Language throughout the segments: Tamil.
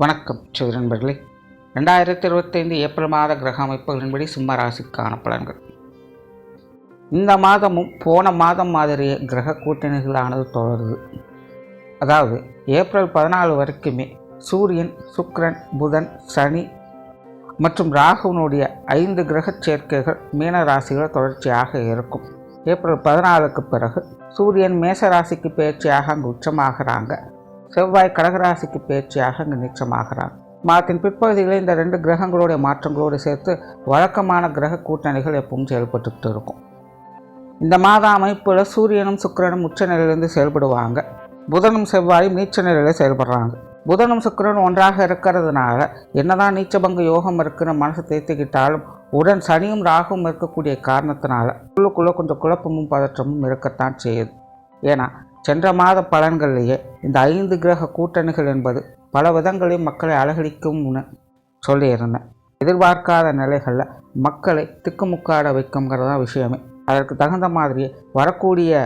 வணக்கம் சிவ நண்பர்களே. ரெண்டாயிரத்தி இருபத்தைந்து ஏப்ரல் மாத கிரக அமைப்புகளின்படி சிம்ம ராசிக்கான பலன்கள். இந்த மாதமும் போன மாதம் மாதிரியே கிரக கூட்டணிகளானது தொடருது. அதாவது ஏப்ரல் பதினாலு வரைக்குமே சூரியன் சுக்ரன் புதன் சனி மற்றும் ராகுனுடைய ஐந்து கிரகச் சேர்க்கைகள் மீன ராசிகள் தொடர்ச்சியாக இருக்கும். ஏப்ரல் பதினாலுக்கு பிறகு சூரியன் மேச ராசிக்கு பயிற்சியாக அங்கு உச்சமாகிறாங்க. செவ்வாய் கடகராசிக்கு பேச்சியாக அங்கு நீச்சமாகிறார். மாதத்தின் பிற்பகுதிகளில் இந்த ரெண்டு கிரகங்களுடைய மாற்றங்களோடு சேர்த்து வழக்கமான கிரக கூட்டணிகள் எப்பவும் செயல்பட்டுக்கிட்டு இருக்கும். இந்த மாத அமைப்பில் சூரியனும் சுக்கிரனும் உச்ச நிலையிலிருந்து செயல்படுவாங்க. புதனும் செவ்வாயும் நீச்ச நிலையில் செயல்படுறாங்க. புதனும் சுக்கிரனும் ஒன்றாக இருக்கிறதுனால என்னதான் நீச்சபங்க யோகம் இருக்குன்னு மனசு தேர்த்திக்கிட்டாலும் உடன் சனியும் ராகும் இருக்கக்கூடிய காரணத்தினால உள்ளுக்குள்ளே கொஞ்சம் குழப்பமும் பதற்றமும் இருக்கத்தான் செய்யுது. ஏன்னா சென்ற மாத பலன்கள்லேயே இந்த ஐந்து கிரக கூட்டணிகள் என்பது பல விதங்களையும் மக்களை அலகடிக்கும்னு சொல்லியிருந்தேன் எதிர்பார்க்காத நிலைகளில் மக்களை திக்குமுக்காட வைக்குங்கிறது தான் விஷயமே. அதற்கு தகுந்த மாதிரியே வரக்கூடிய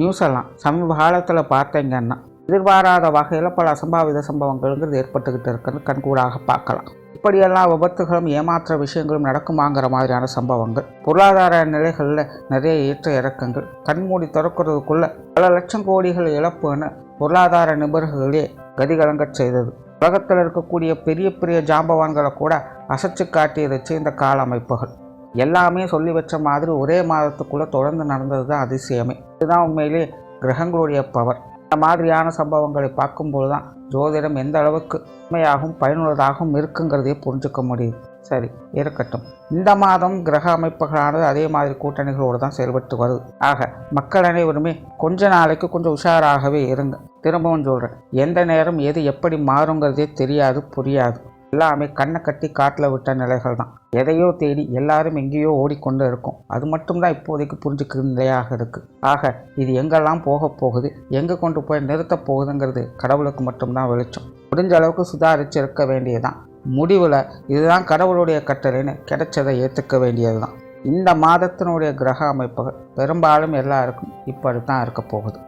நியூஸ் எல்லாம் சமீப காலத்தில் பார்த்தீங்கன்னா எதிர்பாராத வகையில் பல அசம்பாவித சம்பவங்கள்ங்கிறது ஏற்பட்டுக்கிட்டு இருக்குன்னு கண்கூடாக பார்க்கலாம். இப்படியெல்லாம் விபத்துகளும் ஏமாற்ற விஷயங்களும் நடக்குமாங்கிற மாதிரியான சம்பவங்கள். பொருளாதார நிலைகளில் நிறைய ஏற்ற இறக்கங்கள். கண்மூடி திறக்கிறதுக்குள்ள பல லட்சம் கோடிகள் இழப்புன்னு பொருளாதார நிபுணர்களே கதிகலங்க செய்தது. உலகத்தில் இருக்கக்கூடிய பெரிய பெரிய ஜாம்பவான்களை கூட அசைச்சு காட்டியதுச்சு இந்த கால அமைப்புகள். எல்லாமே சொல்லி வச்ச மாதிரி ஒரே மாதத்துக்குள்ளே தொடர்ந்து நடந்தது தான் அதிசயமே. இதுதான் உண்மையிலே கிரகங்களுடைய பவர் இந்த மாதிரியான சம்பவங்களை பார்க்கும்போது தான் ஜோதிடம் எந்த அளவுக்கு உண்மையாகவும் பயனுள்ளதாகவும் இருக்குங்கிறதையே புரிஞ்சுக்க முடியுது. சரி இருக்கட்டும். இந்த மாதம் கிரக அமைப்புகளானது அதே மாதிரி கூட்டணிகளோடு தான் செயல்பட்டு வருது. ஆக மக்கள் அனைவருமே கொஞ்ச நாளைக்கு கொஞ்சம் உஷாராகவே இருங்க. திரும்பவும் சொல்கிறேன் எந்த நேரம் எது எப்படி மாறுங்கிறதே தெரியாது புரியாது. எல்லாமே கண்ணை கட்டி காட்டில் விட்ட நிலைகள் தான். எதையோ தேடி எல்லாரும் எங்கேயோ ஓடிக்கொண்டு இருக்கும். அது மட்டும்தான் இப்போதைக்கு புரிஞ்சுக்கிற நிலையாக இருக்குது ஆக இது எங்கெல்லாம் போக போகுது எங்கே கொண்டு போய் நிறுத்தப் போகுதுங்கிறது கடவுளுக்கு மட்டும்தான் வெளிச்சம். முடிஞ்ச அளவுக்கு சுதாரித்து இருக்க வேண்டியதுதான். முடிவில் இதுதான் கடவுளுடைய கட்டளைன்னு கிடைச்சதை ஏற்றுக்க வேண்டியது தான் இந்த மாதத்தினுடைய கிரக அமைப்புகள் பெரும்பாலும் எல்லாருக்கும் இப்படி தான் இருக்க போகுது.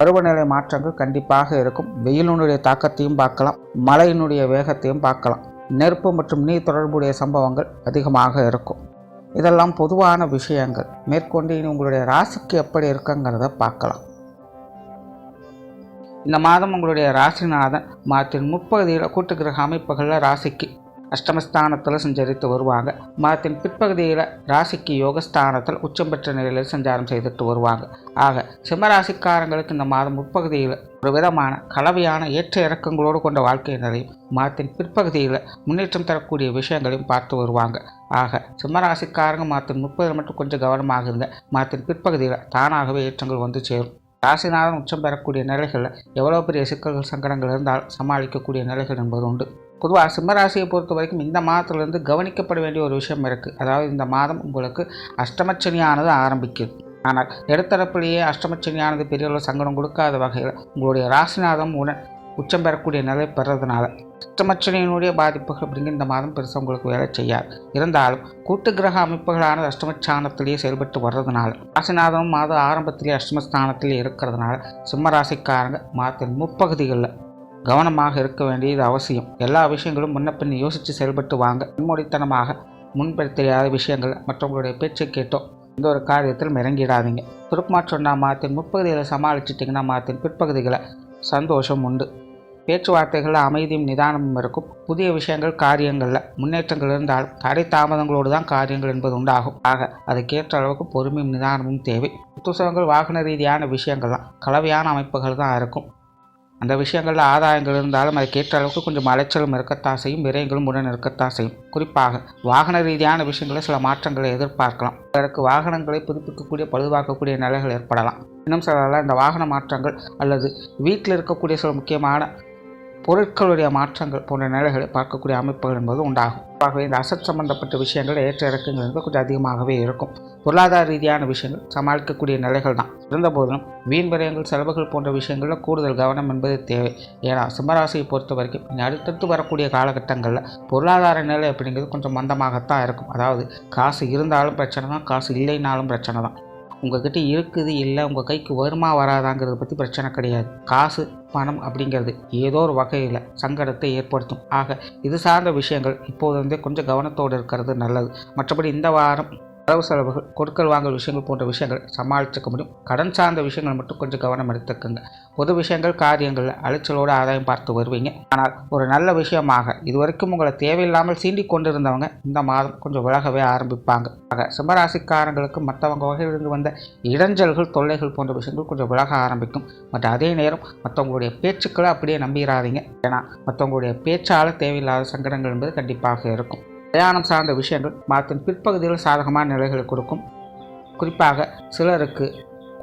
பருவநிலை மாற்றங்கள் கண்டிப்பாக இருக்கும். வெயிலினுடைய தாக்கத்தையும் பார்க்கலாம். மழையினுடைய வேகத்தையும் பார்க்கலாம். நெருப்பு மற்றும் நீர் தொடர்புடைய சம்பவங்கள் அதிகமாக இருக்கும். இதெல்லாம் பொதுவான விஷயங்கள். மேற்கொண்டு இனி உங்களுடைய ராசிக்கு எப்படி இருக்குங்கிறத பார்க்கலாம். இந்த மாதம் உங்களுடைய ராசிநாதன் மாதத்தின் முப்பகுதியில் கூட்டு கிரக அமைப்புகளில் ராசிக்கு அஷ்டமஸ்தானத்தில் சஞ்சரித்து வருவாங்க. மாதத்தின் பிற்பகுதியில் ராசிக்கு யோகஸ்தானத்தில் உச்சம் பெற்ற நிலையில் சஞ்சாரம் செய்துட்டு வருவாங்க. ஆக சிம்மராசிக்காரங்களுக்கு இந்த மாதம் முற்பகுதியில் ஒரு விதமான கலவையான ஏற்ற இறக்கங்களோடு கொண்ட வாழ்க்கையினரையும் மாதத்தின் பிற்பகுதியில் முன்னேற்றம் தரக்கூடிய விஷயங்களையும் பார்த்து வருவாங்க. ஆக சிம்மராசிக்காரங்க மாதத்தின் முப்பதில் மட்டும் கொஞ்சம் கவனமாக இருங்க. மாதத்தின் பிற்பகுதியில் தானாகவே ஏற்றங்கள் வந்து சேரும். ராசிநாதன் உச்சம் பெறக்கூடிய நிலைகளில் எவ்வளோ பெரிய சிக்கல்கள் சங்கடங்கள் இருந்தால் சமாளிக்கக்கூடிய நிலைகள் என்பது உண்டு. பொதுவாக சிம்மராசியை பொறுத்த வரைக்கும் இந்த மாதத்துலேருந்து கவனிக்கப்பட வேண்டிய ஒரு விஷயம் இருக்குது அதாவது இந்த மாதம் உங்களுக்கு அஷ்டமச்சனியானது ஆரம்பிக்குது ஆனால் இடத்தரப்பிலேயே அஷ்டமச்சனியானது பெரிய அளவு சங்கடம் கொடுக்காத வகையில் உங்களுடைய ராசிநாதம் உடன் உச்சம் பெறக்கூடிய நிலை பெறதுனால அஷ்டமச்சனையினுடைய பாதிப்புகள் அப்படிங்கிற இந்த மாதம் பெருசாக உங்களுக்கு வேலை செய்யாது. இருந்தாலும் கூட்டு கிரக அமைப்புகளான அஷ்டமஸ்தானத்திலேயே செயல்பட்டு வர்றதுனால ராசிநாதனும் மாதம் ஆரம்பத்திலேயே அஷ்டமஸ்தானத்திலே இருக்கிறதுனால சிம்ம ராசிக்காரங்க மாதத்தின் முப்பகுதிகளில் கவனமாக இருக்க வேண்டியது அவசியம். எல்லா விஷயங்களும் முன்னப்பின் யோசித்து செயல்பட்டு வாங்க. முன்மொழித்தனமாக முன்பெற தெரியாத விஷயங்கள் மற்றவங்களுடைய பேச்சை கேட்டோ எந்த ஒரு காரியத்திலும் இறங்கிடாதீங்க. சுருக்கமாக சொன்னால் மாதத்தின் முற்பகுதிகளை சமாளிச்சிட்டிங்கன்னா மாதத்தின் பிற்பகுதிகளை சந்தோஷம் உண்டு. பேச்சுவார்த்தைகளில் அமைதியும் நிதானமும் இருக்கும். புதிய விஷயங்கள் காரியங்களில் முன்னேற்றங்கள் இருந்தால் தடை தாமதங்களோடு தான் காரியங்கள் என்பது உண்டாகும். ஆக அதுக்கேற்ற அளவுக்கு பொறுமையும் நிதானமும் தேவை. புத்தகங்கள் வாகன ரீதியான விஷயங்கள்லாம் கலவையான அமைப்புகள் தான் இருக்கும். அந்த விஷயங்களில் ஆதாயங்கள் இருந்தாலும் அதுக்கேற்ற அளவுக்கு கொஞ்சம் அலைச்சலும் இருக்கத்தான் செய்யும் விரயங்களும் உடன் இருக்கத்தான் செய்யும். குறிப்பாக வாகன ரீதியான விஷயங்களில் சில மாற்றங்களை எதிர்பார்க்கலாம். அதற்கு வாகனங்களை புதுப்பிக்கக்கூடிய பழுதுபார்க்கக்கூடிய நிலைகள் ஏற்படலாம். இன்னும் சில இந்த வாகன மாற்றங்கள் அல்லது வீட்டில் இருக்கக்கூடிய சில முக்கியமான பொருட்களுடைய மாற்றங்கள் போன்ற நிலைகளை பார்க்கக்கூடிய அமைப்புகள் என்பது உண்டாகும். ஆகவே இந்த அசட் சம்பந்தப்பட்ட விஷயங்கள் ஏற்ற இறக்கங்கள் என்பது கொஞ்சம் அதிகமாகவே இருக்கும். பொருளாதார ரீதியான விஷயங்கள் சமாளிக்கக்கூடிய நிலைகள் தான். இருந்தபோதிலும் வீண் விரயங்கள் செலவுகள் போன்ற விஷயங்களில் கூடுதல் கவனம் என்பது தேவை. ஏன்னா சிம்மராசியை பொறுத்த வரைக்கும் அடுத்தடுத்து வரக்கூடிய காலகட்டங்களில் பொருளாதார நிலை அப்படிங்கிறது கொஞ்சம் மந்தமாகத்தான் இருக்கும். அதாவது காசு இருந்தாலும் பிரச்சனை தான் காசு இல்லைனாலும் பிரச்சனை தான். உங்ககிட்ட இருக்குது இல்லை உங்கள் கைக்கு வருமா வராதாங்கிறத பற்றி பிரச்சனை கிடையாது. காசு பணம் அப்படிங்கிறது ஏதோ ஒரு வகையில் சங்கடத்தை ஏற்படுத்தும். ஆக இது சார்ந்த விஷயங்கள் இப்போது கொஞ்சம் கவனத்தோடு இருக்கிறது நல்லது. மற்றபடி இந்த வாரம் வரவு செலவுகள் கொடுக்கல் வாங்கல் விஷயங்கள் போன்ற விஷயங்கள் சமாளிச்சுக்க முடியும். கடன் சார்ந்த விஷயங்கள் மட்டும் கொஞ்சம் கவனம் எடுத்துக்கோங்க. பொது விஷயங்கள் காரியங்களில் அலைச்சலோடு ஆதாயம் பார்த்து வருவீங்க. ஆனால் ஒரு நல்ல விஷயமாக இதுவரைக்கும் உங்களை தேவையில்லாமல் சீண்டி கொண்டிருந்தவங்க இந்த மாதம் கொஞ்சம் விலகவே ஆரம்பிப்பாங்க. ஆக சிம்மராசிக்காரங்களுக்கு மற்றவங்க வகையிலிருந்து வந்த இடைஞ்சல்கள் தொல்லைகள் போன்ற விஷயங்கள் கொஞ்சம் விலக ஆரம்பிக்கும். மற்ற அதே நேரம் மற்றவங்களுடைய பேச்சுக்களை அப்படியே நம்பிடாதீங்க ஏன்னா மற்றவங்களுடைய பேச்சால் தேவையில்லாத சங்கடங்கள் என்பது கண்டிப்பாக இருக்கும். பிரயாணம் சார்ந்த விஷயங்கள் மாதத்தின் பிற்பகுதியில் சாதகமான நிலைகளை கொடுக்கும். குறிப்பாக சிலருக்கு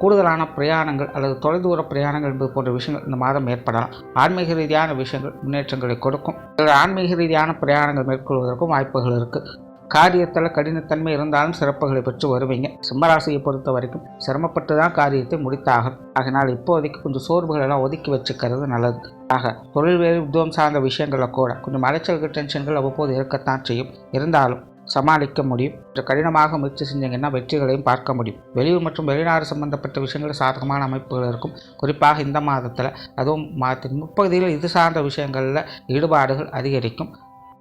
கூடுதலான பிரயாணங்கள் அல்லது தொலைதூர பிரயாணங்கள் என்பது போன்ற விஷயங்கள் இந்த மாதம் ஏற்படலாம். ஆன்மீக ரீதியான விஷயங்கள் முன்னேற்றங்களை கொடுக்கும். ஆன்மீக ரீதியான பிரயாணங்கள் மேற்கொள்வதற்கும் வாய்ப்புகள் இருக்குது காரியத்தில் கடினத்தன்மை இருந்தாலும் சிறப்புகளை பெற்று வருவீங்க. சிம்மராசியை பொறுத்த வரைக்கும் சிரமப்பட்டு தான் காரியத்தை முடித்தாகும் அதனால் இப்போதைக்கு கொஞ்சம் சோர்வுகள் எல்லாம் ஒதுக்கி வச்சுக்கிறது நல்லது. ஆக தொழில் வேறு உத்தியோகம் சார்ந்த விஷயங்களில் கூட கொஞ்சம் அலைச்சல்கள் டென்ஷன்கள் அவ்வப்போது இருக்கத்தான் செய்யும். இருந்தாலும் சமாளிக்க முடியும். கடினமாக முயற்சி செஞ்சீங்கன்னா வெற்றிகளையும் பார்க்க முடியும். வெளியூர் மற்றும் வெளிநாடு சம்பந்தப்பட்ட விஷயங்கள் சாதகமான அமைப்புகள் இருக்கும். குறிப்பாக இந்த மாதத்தில் அதுவும் மாதத்தின் முப்பகுதியில் இது சார்ந்த விஷயங்களில் ஈடுபாடுகள் அதிகரிக்கும்.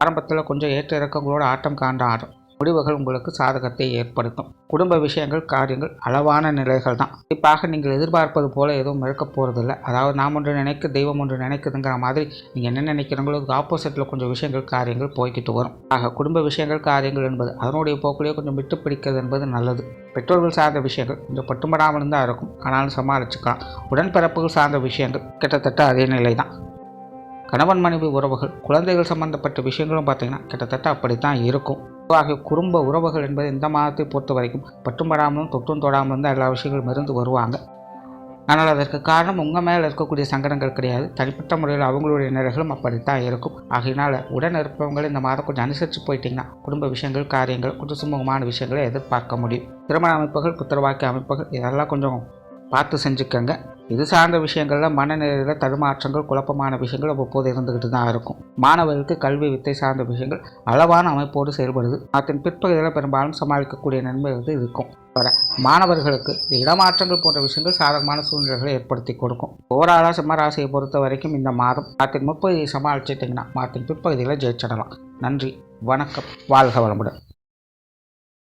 ஆரம்பத்தில் கொஞ்சம் ஏற்ற இறக்கங்களோட ஆட்டம் காண்ட ஆடும் முடிவுகள் உங்களுக்கு சாதகத்தை ஏற்படுத்தும். குடும்ப விஷயங்கள் காரியங்கள் அளவான நிலைகள் தான். குறிப்பாக நீங்கள் எதிர்பார்ப்பது போல எதுவும் இழக்க போகிறதில்ல அதாவது நாம் ஒன்று நினைக்க தெய்வம் ஒன்று நினைக்குதுங்கிற மாதிரி நீங்கள் என்ன நினைக்கிறீங்களோ அதுக்கு ஆப்போசிட்டில் கொஞ்சம் விஷயங்கள் காரியங்கள் போய்கிட்டு வரும். ஆக குடும்ப விஷயங்கள் காரியங்கள் என்பது அதனுடைய போக்கிலேயே கொஞ்சம் விட்டு பிடிக்கிறது என்பது நல்லது. பெற்றோர்கள் சார்ந்த விஷயங்கள் கொஞ்சம் பட்டுமடாமல் தான் இருக்கும். ஆனாலும் சமாளிச்சுக்கலாம். உடன்பிறப்புகள் சார்ந்த விஷயங்கள் கிட்டத்தட்ட அதே நிலை தான் கணவன் மனைவி உறவுகள் குழந்தைகள் சம்பந்தப்பட்ட விஷயங்களும் பார்த்திங்கன்னா கிட்டத்தட்ட அப்படி தான் இருக்கும். பொதுவாக குடும்ப உறவுகள் என்பது இந்த மாதத்தை பொறுத்த வரைக்கும் பட்டும்படாமலும் தொட்டும் தொடாமலும் தான் எல்லா விஷயங்களும் இருந்து வருவாங்க. ஆனால் அதற்கு காரணம் உங்கள் மேலே இருக்கக்கூடிய சங்கடங்கள் கிடையாது. தனிப்பட்ட முறையில் அவங்களுடைய நிலைகளும் அப்படித்தான் இருக்கும். ஆகையினால் உடன் இருப்பவங்களை இந்த மாதம் கொஞ்சம் அனுசரித்து போயிட்டிங்கன்னா குடும்ப விஷயங்கள் காரியங்கள் கொஞ்சம் சுமூகமான விஷயங்களை எதிர்பார்க்க முடியும். திருமண அமைப்புகள் புத்திரவாக்கிய அமைப்புகள் இதெல்லாம் கொஞ்சம் பார்த்து செஞ்சுக்கோங்க. இது சார்ந்த விஷயங்களில் மனநிலையில் தடுமாற்றங்கள் குழப்பமான விஷயங்கள் அவ்வப்போது இருந்துக்கிட்டு தான் இருக்கும். மாணவர்களுக்கு கல்வி வித்தை சார்ந்த விஷயங்கள் அளவான அமைப்போடு செயல்படுது. அதன் பிற்பகுதியில் பெரும்பாலும் சமாளிக்கக்கூடிய நன்மை வந்து இருக்கும். வர மாணவர்களுக்கு இடமாற்றங்கள் போன்ற விஷயங்கள் சாதகமான சூழ்நிலைகளை ஏற்படுத்தி கொடுக்கும். ஓவராலாக சிம்மராசியை பொறுத்த வரைக்கும் இந்த மாதம் மாத்தின் முப்பகுதியை சமாளிச்சிட்டிங்கன்னா மாத்தின் பிற்பகுதியில் ஜெயிச்சிடலாம். நன்றி வணக்கம். வாழ்க வளமுடன்.